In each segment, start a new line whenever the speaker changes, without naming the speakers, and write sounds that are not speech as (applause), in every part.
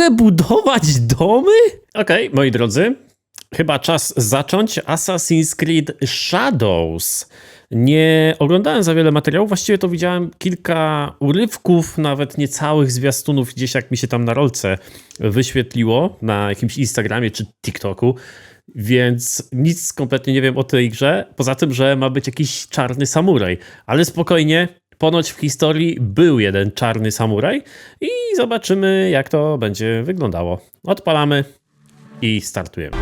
mogę budować domy? Okej, moi drodzy, chyba czas zacząć Assassin's Creed Shadows. Nie oglądałem za wiele materiałów, właściwie to widziałem kilka urywków, nawet niecałych zwiastunów, gdzieś jak mi się tam na rolce wyświetliło na jakimś Instagramie czy TikToku. Więc nic kompletnie nie wiem o tej grze, poza tym, że ma być jakiś czarny samuraj. Ale spokojnie, ponoć w historii był jeden czarny samuraj i zobaczymy, jak to będzie wyglądało. Odpalamy i startujemy.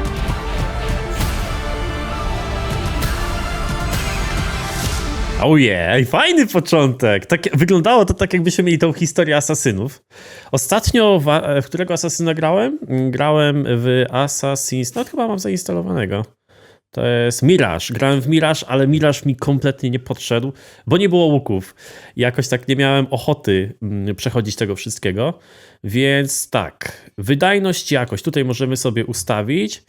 Ojej, fajny początek. Tak, wyglądało to tak, jakbyśmy mieli tą historię asasynów. Ostatnio, w, w którego asasyna grałem? Grałem w Assassin's... No chyba mam zainstalowanego. To jest Mirage. Grałem w Mirage, ale Mirage mi kompletnie nie podszedł, bo nie było łuków. Jakoś tak nie miałem ochoty mm, przechodzić tego wszystkiego. Więc tak, wydajność, jakość. Tutaj możemy sobie ustawić.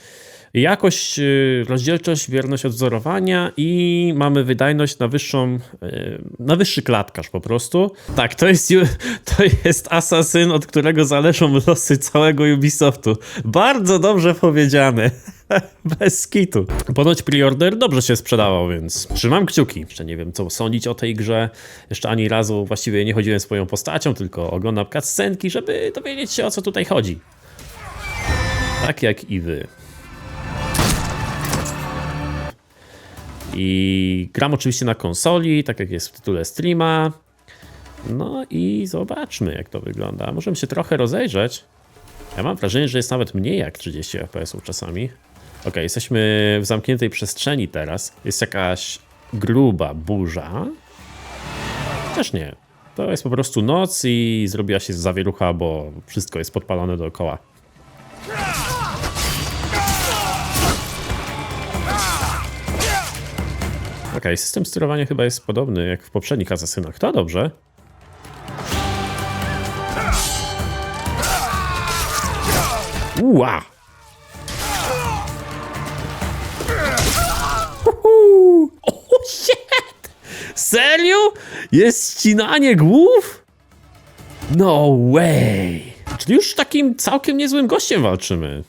Jakość, y, rozdzielczość, wierność odwzorowania i mamy wydajność na wyższą, y, na wyższy klatkarz po prostu. Tak, to jest, (laughs) to jest asasyn, od którego zależą losy całego Ubisoftu. Bardzo dobrze powiedziane. (laughs) (laughs) Bez kitu. Ponoć preorder dobrze się sprzedawał, więc trzymam kciuki. Jeszcze nie wiem, co sądzić o tej grze. Jeszcze ani razu właściwie nie chodziłem swoją postacią, tylko oglądam cutscenki, żeby dowiedzieć się, o co tutaj chodzi. Tak jak i wy. I gram oczywiście na konsoli, tak jak jest w tytule streama. No i zobaczmy, jak to wygląda. Możemy się trochę rozejrzeć. Ja mam wrażenie, że jest nawet mniej jak 30 fps czasami. Ok, jesteśmy w zamkniętej przestrzeni teraz. Jest jakaś gruba burza. Też nie. To jest po prostu noc i zrobiła się zawierucha, bo wszystko jest podpalone dookoła. Ok, system sterowania chyba jest podobny jak w poprzednich asasynach. To dobrze. Ua! Uhu! O, shit! Serio? Jest ścinanie głów? No way! Czyli już takim całkiem niezłym gościem walczymy.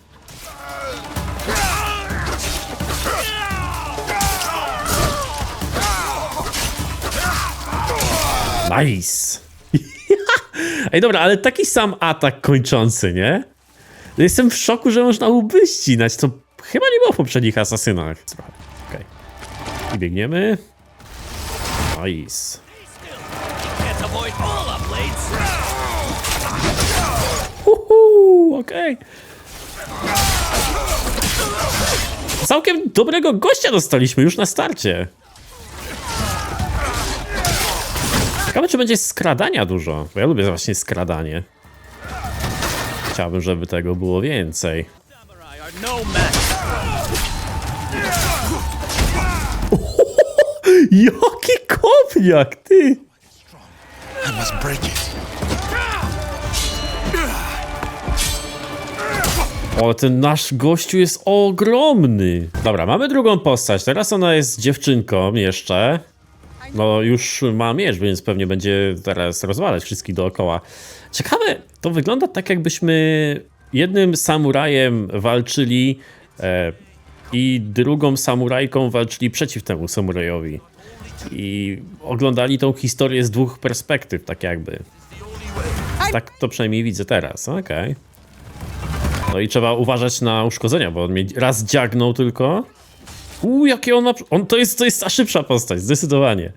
Nice! (laughs) Ej, dobra, ale taki sam atak kończący, nie? Jestem w szoku, że można łby ścinać. To chyba nie było w poprzednich asasynach. I biegniemy. Nice. Uhu, okej. Całkiem dobrego gościa dostaliśmy już na starcie. Ciekawe, czy będzie skradania dużo, bo ja lubię właśnie skradanie. Chciałbym, żeby tego było więcej.
No match.
Jaki kopniak, ty!
I must break it.
O, ten nasz gościu jest ogromny. Dobra, mamy drugą postać. Teraz ona jest dziewczynką jeszcze. No, już ma miecz, więc pewnie będzie teraz rozwalać wszystkich dookoła. Ciekawe, to wygląda tak, jakbyśmy jednym samurajem walczyli e, i drugą samurajką walczyli przeciw temu samurajowi. I oglądali tą historię z dwóch perspektyw, tak jakby. Tak to przynajmniej widzę teraz. Okej. No i trzeba uważać na uszkodzenia, bo on mnie raz dziagnął tylko. Uuu, jakie on. On, to, jest, to jest ta szybsza postać, zdecydowanie.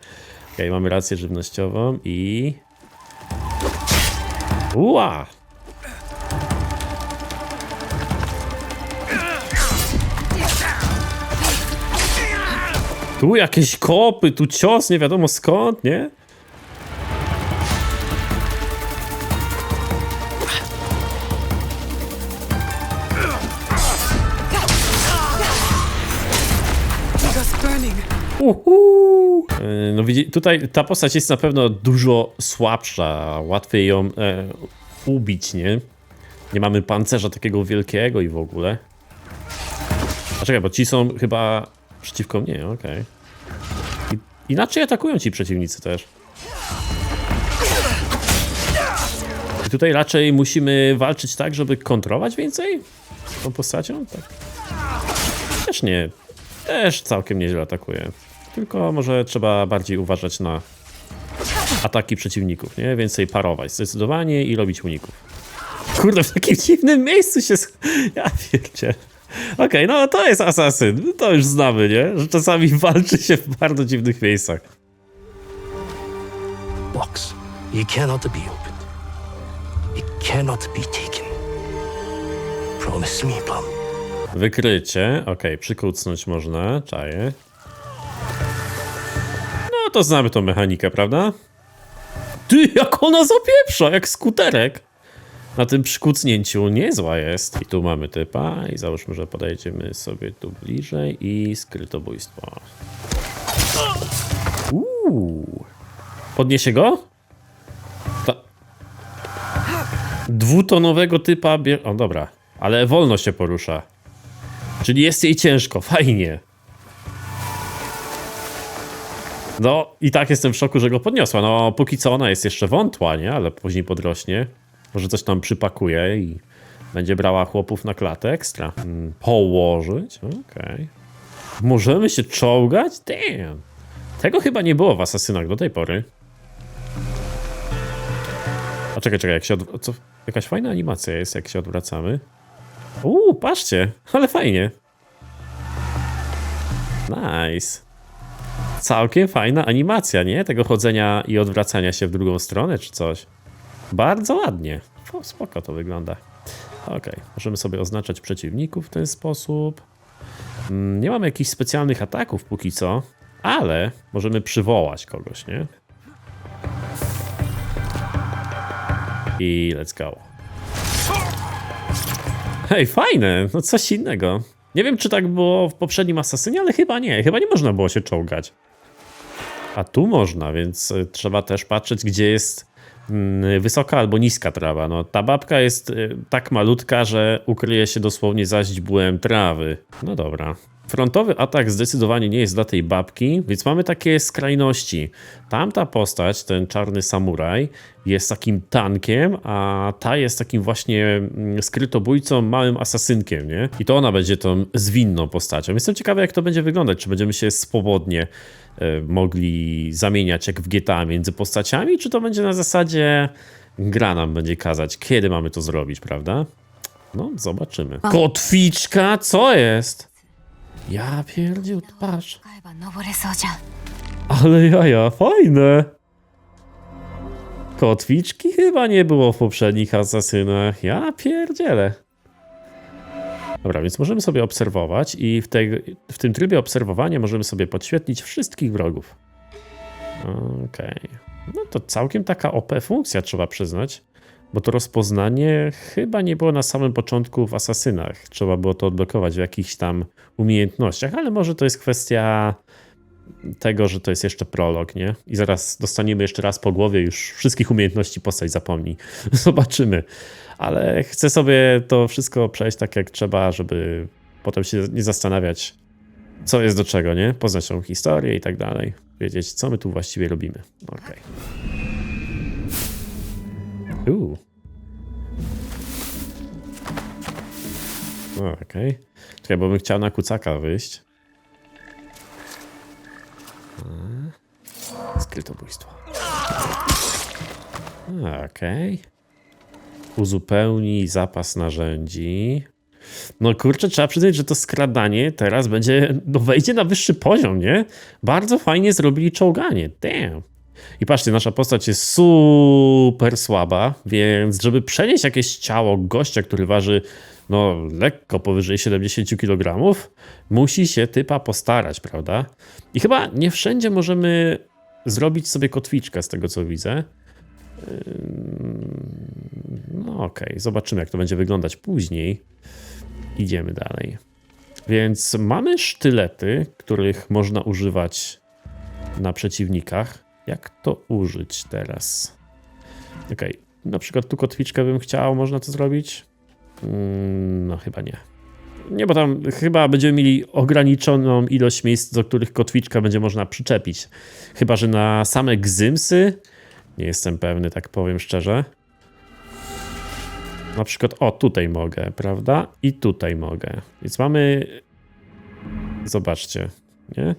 Okej, mamy rację żywnościową i... Ua! Tu jakieś kopy, tu cios, nie wiadomo skąd, nie? Uhu. E, No widzi, tutaj ta postać jest na pewno dużo słabsza, łatwiej ją e, ubić, nie? Nie mamy pancerza takiego wielkiego i w ogóle. A czekaj, bo ci są chyba przeciwko mnie, okej. I- Inaczej atakują ci przeciwnicy też. tutaj raczej musimy walczyć tak, żeby kontrolować więcej tą postacią? Tak. Też nie. Też całkiem nieźle atakuje. Tylko może trzeba bardziej uważać na ataki przeciwników, nie? Więcej parować zdecydowanie i robić uników. Kurde, w takim dziwnym miejscu się... (laughs) Ja pierdzie. Okej, no to jest asasyn. To już znamy, nie? Że czasami (laughs) walczy się w bardzo dziwnych miejscach.
Box. It cannot be opened. It cannot be taken. Promise me, Plum.
Wykrycie. Okej, przykucnąć można. Czaję. No to znamy tą mechanikę, prawda? Ty, jak ona zapieprza, jak skuterek. Na tym przykucnięciu niezła jest. I tu mamy typa i załóżmy, że podejdziemy sobie tu bliżej i skrytobójstwo. Uuu. Podniesie go? Ta... Dwutonowego typa bie... O, dobra. Ale wolno się porusza. Czyli jest jej ciężko, fajnie. No i tak jestem w szoku, że go podniosła. No póki co ona jest jeszcze wątła, nie? Ale później podrośnie. Może coś tam przypakuje i będzie brała chłopów na klatę ekstra. Mm, położyć? Okej. Możemy się czołgać? Damn. Tego chyba nie było w Asasynach do tej pory. A czekaj, czekaj, jak się odw- co? Jakaś fajna animacja jest, jak się odwracamy. Uuu, patrzcie, ale fajnie. Nice. Całkiem fajna animacja, nie? Tego chodzenia i odwracania się w drugą stronę czy coś. Bardzo ładnie. O, spoko to wygląda. Okej, możemy sobie oznaczać przeciwników w ten sposób. Mm, Nie mamy jakichś specjalnych ataków póki co, ale możemy przywołać kogoś, nie? I let's go. Hej, fajne, no coś innego. Nie wiem, czy tak było w poprzednim Asasynie, ale chyba nie. Chyba nie można było się czołgać. A tu można, więc y, trzeba też patrzeć, gdzie jest wysoka albo niska trawa. No, ta babka jest y, tak malutka, że ukryje się dosłownie za źdźbłem trawy. No dobra. Frontowy atak zdecydowanie nie jest dla tej babki, więc mamy takie skrajności. Tamta postać, ten czarny samuraj, jest takim tankiem, a ta jest takim właśnie mm, skrytobójcą, małym asasynkiem, nie? I to ona będzie tą zwinną postacią. Jestem ciekawy, jak to będzie wyglądać. Czy będziemy się swobodnie E, mogli zamieniać jak w GTA między postaciami, czy to będzie na zasadzie gra nam będzie kazać, kiedy mamy to zrobić, prawda? No, zobaczymy. Kotwiczka, co jest? Ja pierdził, patrz. Ale jaja, fajne. Kotwiczki chyba nie było w poprzednich asasynach. Ja pierdzielę. Dobra, więc możemy sobie obserwować i w, tej, w tym trybie obserwowania możemy sobie podświetlić wszystkich wrogów. Okej. No to całkiem taka OP funkcja, trzeba przyznać. Bo to rozpoznanie chyba nie było na samym początku w asasynach. Trzeba było to odblokować w jakichś tam umiejętnościach, ale może to jest kwestia tego, że to jest jeszcze prolog, nie? I zaraz dostaniemy jeszcze raz po głowie, już wszystkich umiejętności postać zapomni. (laughs) Zobaczymy. Ale chcę sobie to wszystko przejść tak jak trzeba, żeby potem się nie zastanawiać, co jest do czego, nie? Poznać tą historię i tak dalej. Wiedzieć, co my tu właściwie robimy. Okej. Uuu. O, Okej. Czekaj, bo bym chciał na kucaka wyjść. Skrytobójstwo. Okej. Uzupełnij zapas narzędzi. No kurczę, trzeba przyznać, że to skradanie teraz będzie, no wejdzie na wyższy poziom, nie? Bardzo fajnie zrobili czołganie, damn. I patrzcie, nasza postać jest super słaba, więc żeby przenieść jakieś ciało gościa, który waży no lekko powyżej 70 kg, musi się typa postarać, prawda? I chyba nie wszędzie możemy zrobić sobie kotwiczkę z tego co widzę. No okej, zobaczymy jak to będzie wyglądać później. Idziemy dalej. Więc mamy sztylety, których można używać na przeciwnikach. Jak to użyć teraz? Okej, na przykład tu kotwiczkę bym chciał, można to zrobić? Mm, No chyba nie. Nie, bo tam chyba będziemy mieli ograniczoną ilość miejsc, do których kotwiczka będzie można przyczepić. Chyba, że na same gzymsy. Nie jestem pewny, tak powiem szczerze. Na przykład, o, tutaj mogę, prawda? I tutaj mogę. Więc mamy. Zobaczcie, nie?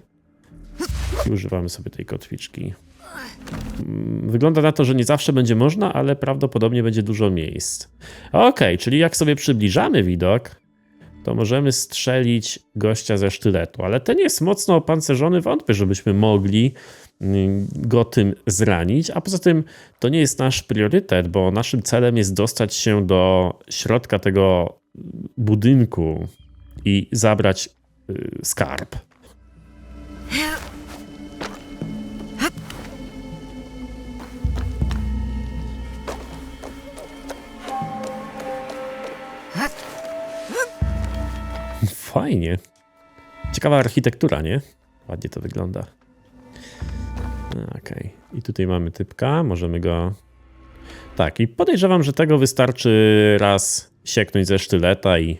I używamy sobie tej kotwiczki. Mm, Wygląda na to, że nie zawsze będzie można, ale prawdopodobnie będzie dużo miejsc. Okej, czyli jak sobie przybliżamy widok, to możemy strzelić gościa ze sztyletu, ale ten jest mocno opancerzony, wątpię, żebyśmy mogli mm, go tym zranić, a poza tym to nie jest nasz priorytet, bo naszym celem jest dostać się do środka tego budynku i zabrać y, skarb. Fajnie. Ciekawa architektura, nie? Ładnie to wygląda. Okej. I tutaj mamy typka, możemy go... Tak, i podejrzewam, że tego wystarczy raz sieknąć ze sztyleta i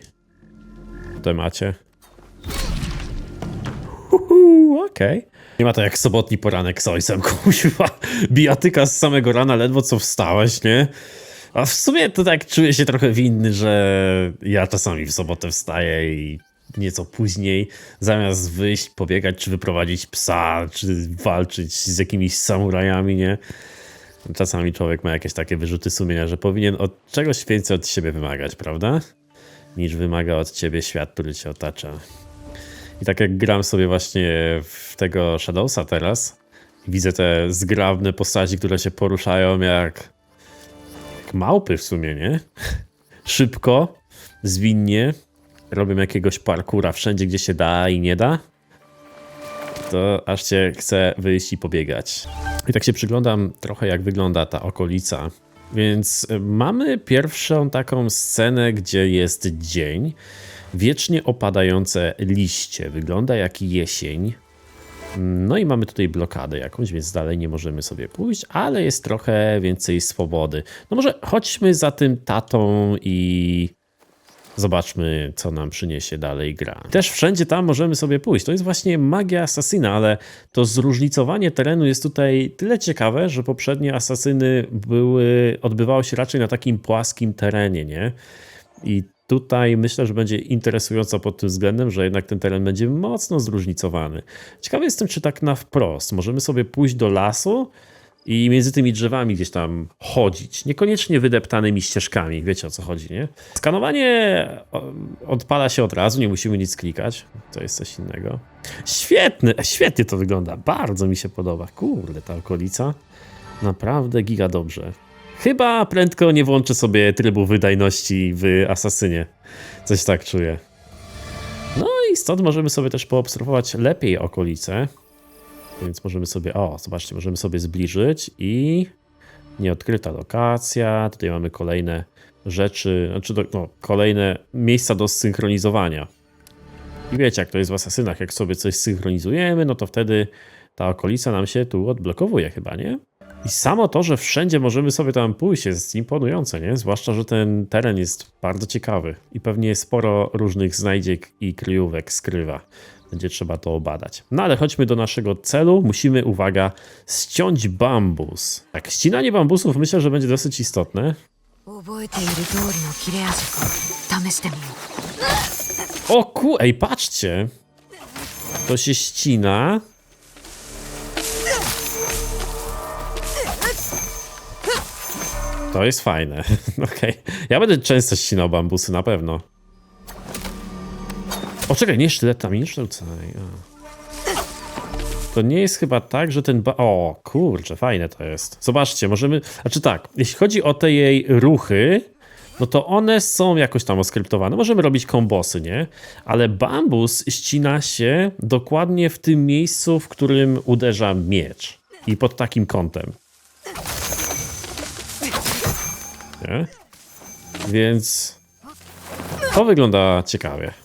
w temacie. Okej. Nie ma to jak sobotni poranek z ojcem, (laughs) kuźwa. Bijatyka z samego rana, ledwo co wstałeś, nie? A w sumie to tak czuję się trochę winny, że ja czasami w sobotę wstaję i nieco później, zamiast wyjść, pobiegać, czy wyprowadzić psa, czy walczyć z jakimiś samurajami, nie? Czasami człowiek ma jakieś takie wyrzuty sumienia, że powinien od czegoś więcej od siebie wymagać, prawda? Niż wymaga od ciebie świat, który cię otacza. I tak jak gram sobie właśnie w tego Shadowsa teraz, widzę te zgrabne postaci, które się poruszają jak, jak małpy w sumie, nie? (laughs) Szybko, zwinnie, robią jakiegoś parkura wszędzie, gdzie się da i nie da, to aż cię chce wyjść i pobiegać. I tak się przyglądam trochę, jak wygląda ta okolica. Więc y, mamy pierwszą taką scenę, gdzie jest dzień, wiecznie opadające liście. Wygląda jak jesień. No i mamy tutaj blokadę jakąś, więc dalej nie możemy sobie pójść, ale jest trochę więcej swobody. No może chodźmy za tym tatą i Zobaczmy, co nam przyniesie dalej gra. Też wszędzie tam możemy sobie pójść. To jest właśnie magia asasyna, ale to zróżnicowanie terenu jest tutaj tyle ciekawe, że poprzednie asasyny były, odbywały się raczej na takim płaskim terenie, nie? I tutaj myślę, że będzie interesująco pod tym względem, że jednak ten teren będzie mocno zróżnicowany. Ciekawy jestem, czy tak na wprost. Możemy sobie pójść do lasu i między tymi drzewami gdzieś tam chodzić. Niekoniecznie wydeptanymi ścieżkami, wiecie o co chodzi, nie? Skanowanie odpala się od razu, nie musimy nic klikać. To jest coś innego. Świetny, świetnie to wygląda. Bardzo mi się podoba. Kurde, ta okolica. Naprawdę giga dobrze. Chyba prędko nie włączę sobie trybu wydajności w Asasynie. Coś tak czuję. No i stąd możemy sobie też poobserwować lepiej okolice. Więc możemy sobie, o, zobaczcie, możemy sobie zbliżyć i nieodkryta lokacja. Tutaj mamy kolejne rzeczy, znaczy do, no, kolejne miejsca do zsynchronizowania. I wiecie, jak to jest w asasynach, jak sobie coś synchronizujemy, no to wtedy ta okolica nam się tu odblokowuje chyba, nie? I samo to, że wszędzie możemy sobie tam pójść jest imponujące, nie? Zwłaszcza, że ten teren jest bardzo ciekawy i pewnie sporo różnych znajdziek i kryjówek skrywa będzie trzeba to obadać. No ale chodźmy do naszego celu. Musimy, uwaga, ściąć bambus. Tak, ścinanie bambusów myślę, że będzie dosyć istotne. O ku, ej, patrzcie! To się ścina. To jest fajne. (laughs) Okej. Okay. Ja będę często ścinał bambusy, na pewno. O, czekaj, nie sztyletami, nie a. To nie jest chyba tak, że ten ba... O, kurczę, fajne to jest. Zobaczcie, możemy... Znaczy tak, jeśli chodzi o te jej ruchy, no to one są jakoś tam oskryptowane. Możemy robić kombosy, nie? Ale bambus ścina się dokładnie w tym miejscu, w którym uderza miecz. I pod takim kątem. Nie? Więc to wygląda ciekawie.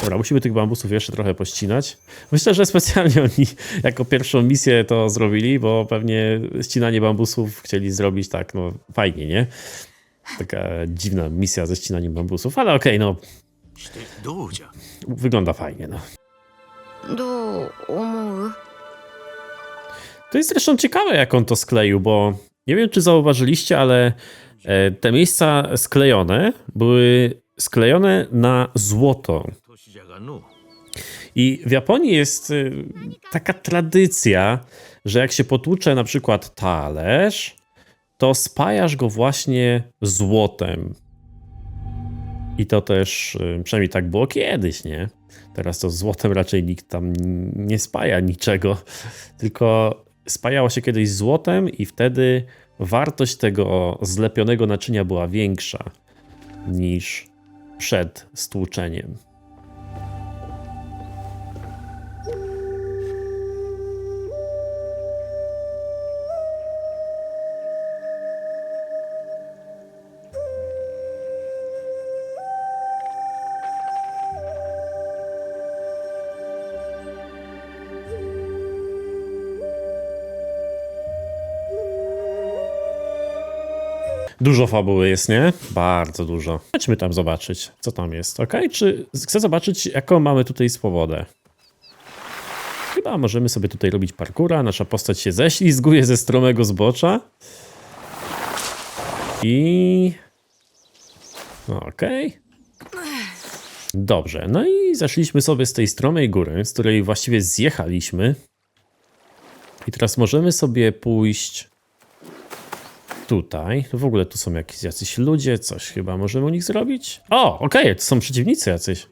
Dobra, musimy tych bambusów jeszcze trochę pościnać. Myślę, że specjalnie (laughs) oni jako pierwszą misję to zrobili, bo pewnie ścinanie bambusów chcieli zrobić tak, no fajnie, nie? Taka dziwna misja ze ścinaniem bambusów, ale okej, no. Wygląda fajnie, no. To jest zresztą ciekawe, jak on to skleił, bo nie wiem, czy zauważyliście, ale e, te miejsca sklejone były sklejone na złoto. I w Japonii jest y, taka tradycja, że jak się potłucze na przykład talerz, to spajasz go właśnie złotem. I to też, y, przynajmniej tak było kiedyś, nie? Teraz to złotem raczej nikt tam nie spaja niczego, (laughs) tylko spajało się kiedyś złotem i wtedy wartość tego zlepionego naczynia była większa niż przed stłuczeniem. Dużo fabuły jest, nie? Bardzo dużo. Chodźmy tam zobaczyć, co tam jest, ok? Czy chcę zobaczyć, jaką mamy tutaj swobodę? Chyba możemy sobie tutaj robić parkura. Nasza postać się ześlizguje ze stromego zbocza. I... Okej. Dobrze, no i zeszliśmy sobie z tej stromej góry, z której właściwie zjechaliśmy. I teraz możemy sobie pójść tutaj. W ogóle tu są jakieś jacyś ludzie, coś chyba możemy u nich zrobić. O, okej, to są przeciwnicy jacyś.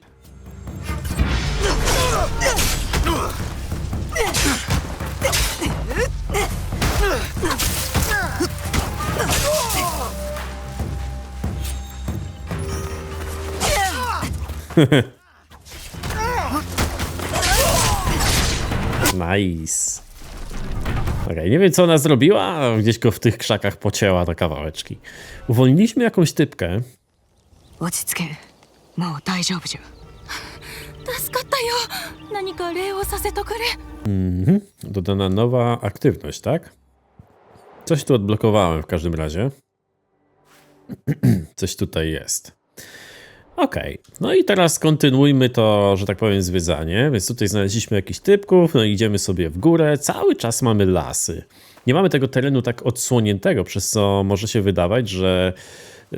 (laughs) Nice okay. nie wiem co ona zrobiła, gdzieś go w tych krzakach pocięła na kawałeczki. Uwolniliśmy jakąś typkę.
Mhm.
Dodana nowa aktywność, tak? Coś tu odblokowałem w każdym razie. (clears throat) Coś tutaj jest. Okej, no i teraz kontynuujmy to, że tak powiem, zwiedzanie. Więc tutaj znaleźliśmy jakichś typków, no i idziemy sobie w górę. Cały czas mamy lasy. Nie mamy tego terenu tak odsłoniętego, przez co może się wydawać, że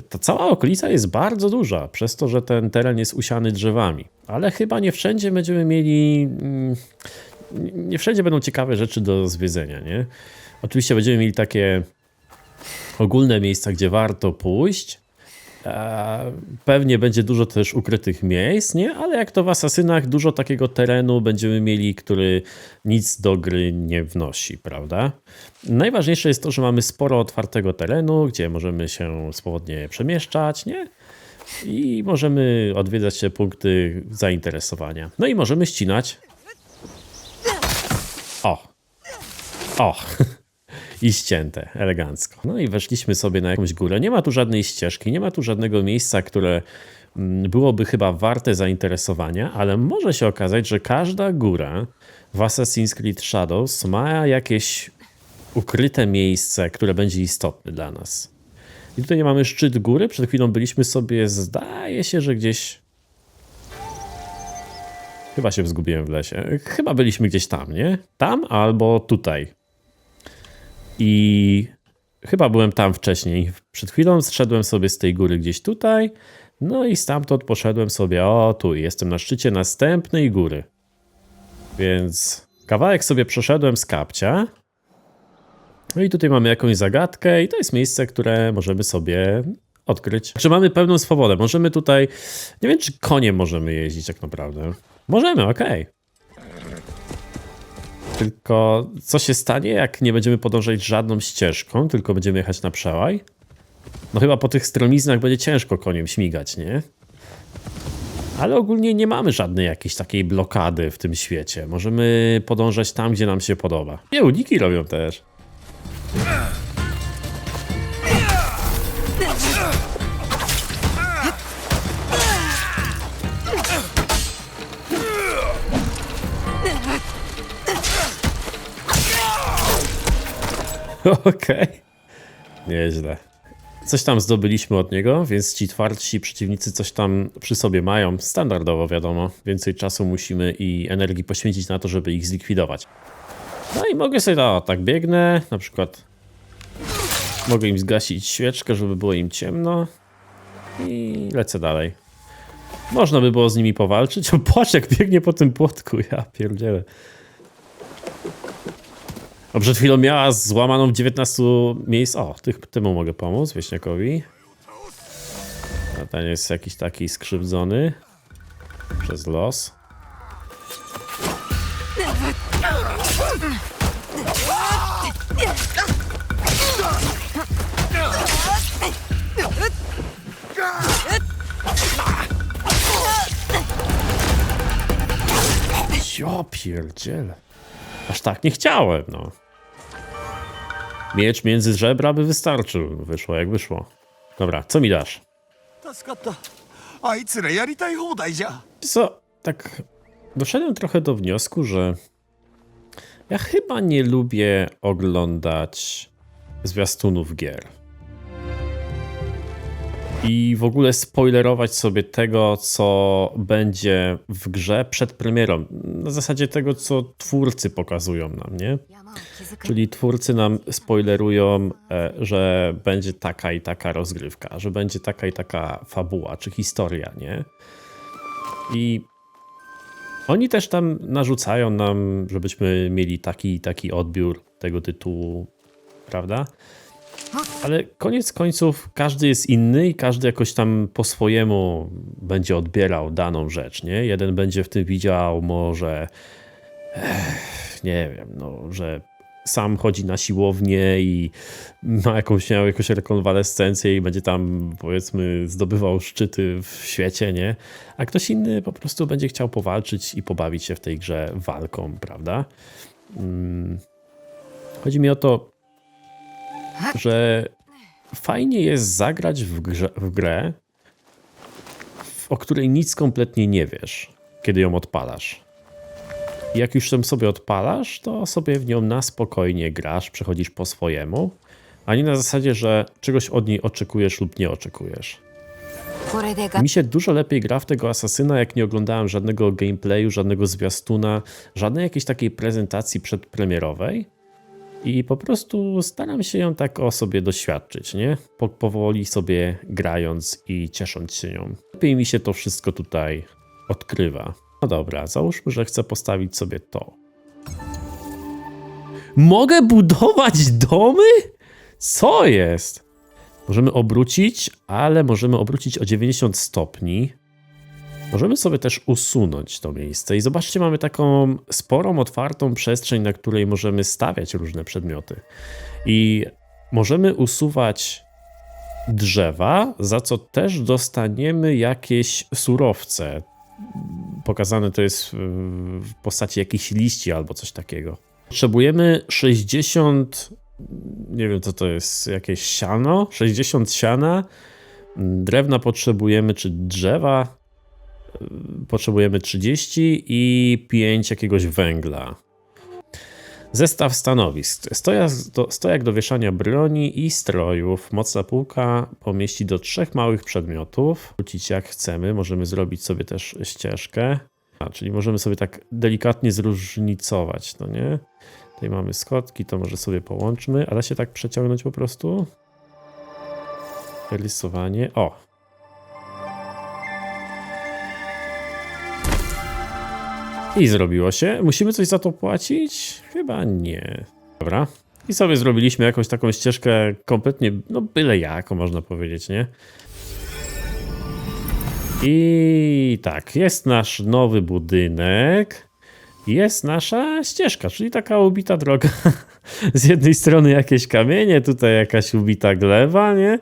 ta cała okolica jest bardzo duża, przez to, że ten teren jest usiany drzewami. Ale chyba nie wszędzie będziemy mieli. mm, nie wszędzie będą ciekawe rzeczy do zwiedzenia, nie? Oczywiście będziemy mieli takie ogólne miejsca, gdzie warto pójść. E, Pewnie będzie dużo też ukrytych miejsc, nie? Ale jak to w Asasynach, dużo takiego terenu będziemy mieli, który nic do gry nie wnosi, prawda? Najważniejsze jest to, że mamy sporo otwartego terenu, gdzie możemy się swobodnie przemieszczać, nie? I możemy odwiedzać te punkty zainteresowania. No i możemy ścinać. O! O! (laughs) I ścięte, elegancko. No i weszliśmy sobie na jakąś górę. Nie ma tu żadnej ścieżki, nie ma tu żadnego miejsca, które mm, byłoby chyba warte zainteresowania, ale może się okazać, że każda góra w Assassin's Creed Shadows ma jakieś ukryte miejsce, które będzie istotne dla nas. I tutaj mamy szczyt góry. Przed chwilą byliśmy sobie, zdaje się, że gdzieś. Chyba się zgubiłem w lesie. Chyba byliśmy gdzieś tam, nie? Tam albo tutaj. I chyba byłem tam wcześniej. Przed chwilą zszedłem sobie z tej góry gdzieś tutaj. No i stamtąd poszedłem sobie, o tu, jestem na szczycie następnej góry. Więc kawałek sobie przeszedłem z kapcia. No i tutaj mamy jakąś zagadkę i to jest miejsce, które możemy sobie odkryć. Czy mamy pełną swobodę? Możemy tutaj, nie wiem czy koniem możemy jeździć tak naprawdę. Możemy, okej. Tylko co się stanie, jak nie będziemy podążać żadną ścieżką, tylko będziemy jechać na przełaj? No chyba po tych stromiznach będzie ciężko koniem śmigać, nie? Ale ogólnie nie mamy żadnej jakiejś takiej blokady w tym świecie. Możemy podążać tam, gdzie nam się podoba. Nie, uniki robią też. Okej. Nieźle. Coś tam zdobyliśmy od niego, więc ci twardsi przeciwnicy coś tam przy sobie mają. Standardowo, wiadomo. Więcej czasu musimy i energii poświęcić na to, żeby ich zlikwidować. No i mogę sobie, o, tak biegnę, na przykład Mogę im zgasić świeczkę, żeby było im ciemno. I lecę dalej. Można by było z nimi powalczyć. (laughs) O, patrz jak biegnie po tym płotku, ja pierdzielę. O, przed chwilą miała złamaną w 19 miejsc. O, tych, temu mogę pomóc, wieśniakowi. A ten jest jakiś taki skrzywdzony przez los. Ja pierdzielę. Aż tak nie chciałem, no. Miecz między żebra by wystarczył. Wyszło jak wyszło. Dobra, co mi dasz?
助かったあいつらやりたい放題じゃ
Co, tak doszedłem trochę do wniosku, że ja chyba nie lubię oglądać zwiastunów gier. i w ogóle spoilerować sobie tego, co będzie w grze przed premierą. Na zasadzie tego, co twórcy pokazują nam, nie? Czyli twórcy nam spoilerują, e, że będzie taka i taka rozgrywka, że będzie taka i taka fabuła czy historia, nie? I oni też tam narzucają nam, żebyśmy mieli taki i taki odbiór tego tytułu, prawda? Ale koniec końców każdy jest inny i każdy jakoś tam po swojemu będzie odbierał daną rzecz, nie? Jeden będzie w tym widział może nie wiem, no, że sam chodzi na siłownię i ma jakąś, miał jakąś rekonwalescencję i będzie tam, powiedzmy, zdobywał szczyty w świecie, nie? A ktoś inny po prostu będzie chciał powalczyć i pobawić się w tej grze walką, prawda? Mm. Chodzi mi o to, tak. że fajnie jest zagrać w, grze, w grę, o której nic kompletnie nie wiesz, kiedy ją odpalasz. Jak już ją sobie odpalasz, to sobie w nią na spokojnie grasz, przechodzisz po swojemu, a nie na zasadzie, że czegoś od niej oczekujesz lub nie oczekujesz. Mi się dużo lepiej gra w tego asasyna, jak nie oglądałem żadnego gameplayu, żadnego zwiastuna, żadnej jakiejś takiej prezentacji przedpremierowej, i po prostu staram się ją tak o sobie doświadczyć, nie? Po, powoli sobie grając i ciesząc się nią. Lepiej mi się to wszystko tutaj odkrywa. No dobra, załóżmy, że chcę postawić sobie to. Mogę budować domy? Co jest? Możemy obrócić, ale możemy obrócić o 90 stopni. Możemy sobie też usunąć to miejsce. I zobaczcie, mamy taką sporą, otwartą przestrzeń, na której możemy stawiać różne przedmioty. I możemy usuwać drzewa, za co też dostaniemy jakieś surowce. Pokazane to jest w- postaci jakichś liści albo coś takiego. Potrzebujemy 60 nie wiem co to jest, jakieś siano, 60 siana, drewna potrzebujemy, czy drzewa potrzebujemy 30 i 5 jakiegoś węgla. Zestaw stanowisk. Stojak do, do wieszania broni i strojów. Mocna półka pomieści do trzech małych przedmiotów. Wrócić jak chcemy. Możemy zrobić sobie też ścieżkę. A, czyli możemy sobie tak delikatnie zróżnicować, no nie? Tutaj mamy skotki, to może sobie połączmy, a da się tak przeciągnąć po prostu? Rysowanie. O! I zrobiło się. Musimy coś za to płacić? Chyba nie. Dobra. I sobie zrobiliśmy jakąś taką ścieżkę kompletnie, no byle jako można powiedzieć, nie? I tak, jest nasz nowy budynek. Jest nasza ścieżka, czyli taka ubita droga. (laughs) Z jednej strony jakieś kamienie, tutaj jakaś ubita gleba, nie?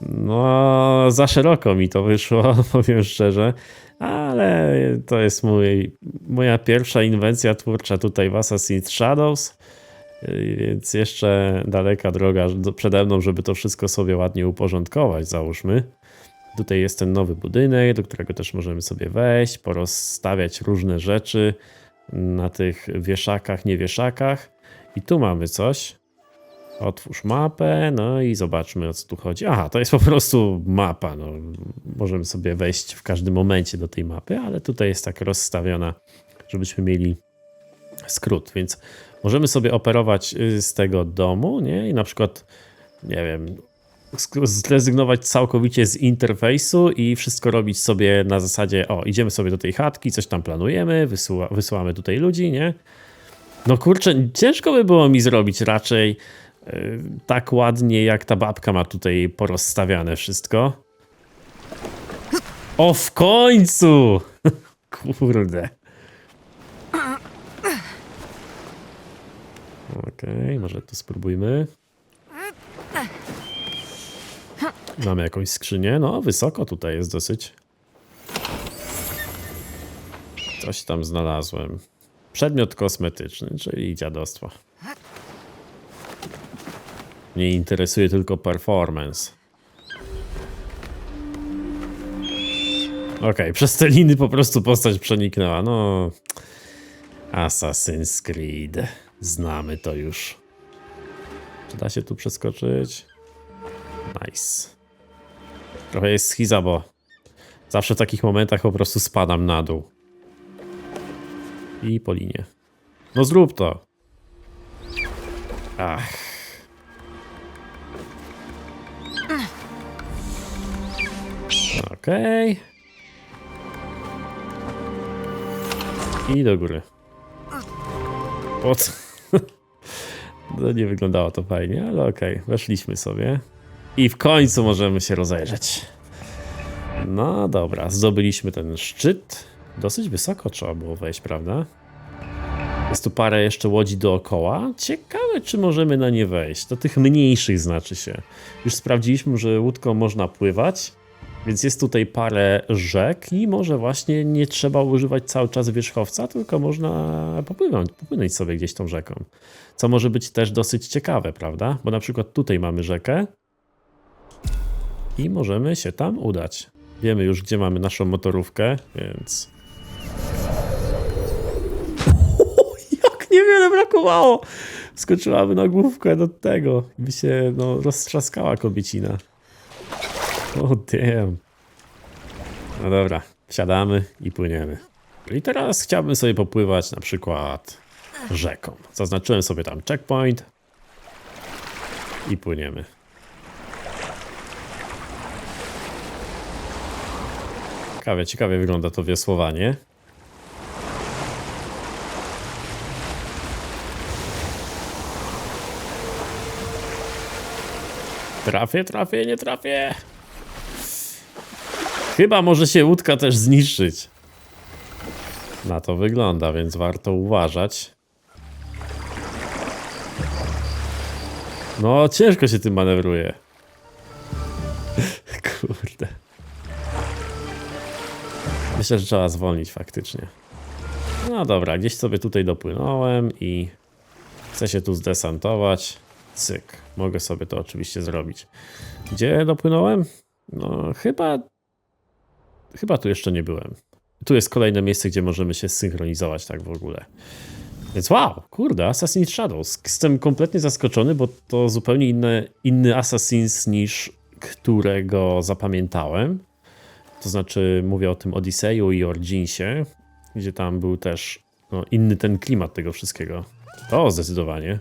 No, za szeroko mi to wyszło, (laughs) powiem szczerze. Ale to jest mój, moja pierwsza inwencja twórcza tutaj w Assassin's Shadows. Yy, Więc jeszcze daleka droga przede mną, żeby to wszystko sobie ładnie uporządkować, załóżmy. Tutaj jest ten nowy budynek, do którego też możemy sobie wejść, porozstawiać różne rzeczy na tych wieszakach, niewieszakach. I tu mamy coś. Otwórz mapę, no i zobaczmy o co tu chodzi. Aha, to jest po prostu mapa. No. Możemy sobie wejść w każdym momencie do tej mapy, ale tutaj jest tak rozstawiona, żebyśmy mieli skrót. Więc możemy sobie operować y, z tego domu, nie? I na przykład nie wiem, zrezygnować całkowicie z interfejsu i wszystko robić sobie na zasadzie, o, idziemy sobie do tej chatki, coś tam planujemy, wysyła, wysyłamy tutaj ludzi, nie? No kurczę, ciężko by było mi zrobić raczej tak ładnie, jak ta babka ma tutaj porozstawiane wszystko. O, w końcu! (laughs) Kurde. Okej, może tu spróbujmy. Mamy jakąś skrzynię. No, wysoko tutaj jest dosyć. Coś tam znalazłem. Przedmiot kosmetyczny, czyli dziadostwo. Mnie interesuje tylko performance. Okej, przez te liny po prostu postać przeniknęła. No. Assassin's Creed. Znamy to już. Czy da się tu przeskoczyć? Nice. Trochę jest schiza, bo zawsze w takich momentach po prostu spadam na dół. I po linie. No zrób to. Ach. Okej. I do góry. Po co? (laughs) No nie wyglądało to fajnie, ale okej. Weszliśmy sobie. I w końcu możemy się rozejrzeć. No dobra, zdobyliśmy ten szczyt. Dosyć wysoko trzeba było wejść, prawda? Jest tu parę jeszcze łodzi dookoła. Ciekawe, czy możemy na nie wejść. Do tych mniejszych znaczy się. Już sprawdziliśmy, że łódką można pływać, więc jest tutaj parę rzek i może właśnie nie trzeba używać cały czas wierzchowca, tylko można popłynąć, popłynąć sobie gdzieś tą rzeką. Co może być też dosyć ciekawe, prawda? Bo na przykład tutaj mamy rzekę i możemy się tam udać. Wiemy już, gdzie mamy naszą motorówkę, więc. (laughs) Niewiele brakowało! Skoczyłaby na główkę do tego, by się no, roztrzaskała kobiecina. O damn. No dobra, wsiadamy i płyniemy. I teraz chciałbym sobie popływać na przykład rzeką. Zaznaczyłem sobie tam checkpoint i płyniemy. Ciekawie, ciekawie wygląda to wiosłowanie. Trafię, trafię, nie trafię. Chyba może się łódka też zniszczyć. Na to wygląda, więc warto uważać. No, ciężko się tym manewruje. (laughs) Kurde. Myślę, że trzeba zwolnić faktycznie. No dobra, gdzieś sobie tutaj dopłynąłem i chcę się tu zdesantować. Cyk. Mogę sobie to oczywiście zrobić. Gdzie dopłynąłem? No, chyba. Chyba tu jeszcze nie byłem. Tu jest kolejne miejsce, gdzie możemy się synchronizować tak w ogóle. Więc wow, kurde, Assassin's Shadows. Jestem kompletnie zaskoczony, bo to zupełnie inny, inny Assassin's niż którego zapamiętałem. To znaczy, mówię o tym Odysseju i Originsie, gdzie tam był też no, inny ten klimat tego wszystkiego. To zdecydowanie.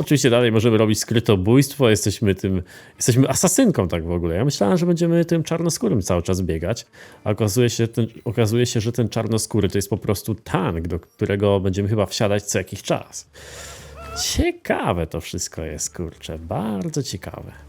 Oczywiście dalej możemy robić skrytobójstwo, jesteśmy tym, jesteśmy asasynką tak w ogóle. Ja myślałem, że będziemy tym czarnoskórym cały czas biegać, a okazuje się, ten, okazuje się, że ten czarnoskóry to jest po prostu tank, do którego będziemy chyba wsiadać co jakiś czas. Ciekawe to wszystko jest, kurczę, bardzo ciekawe.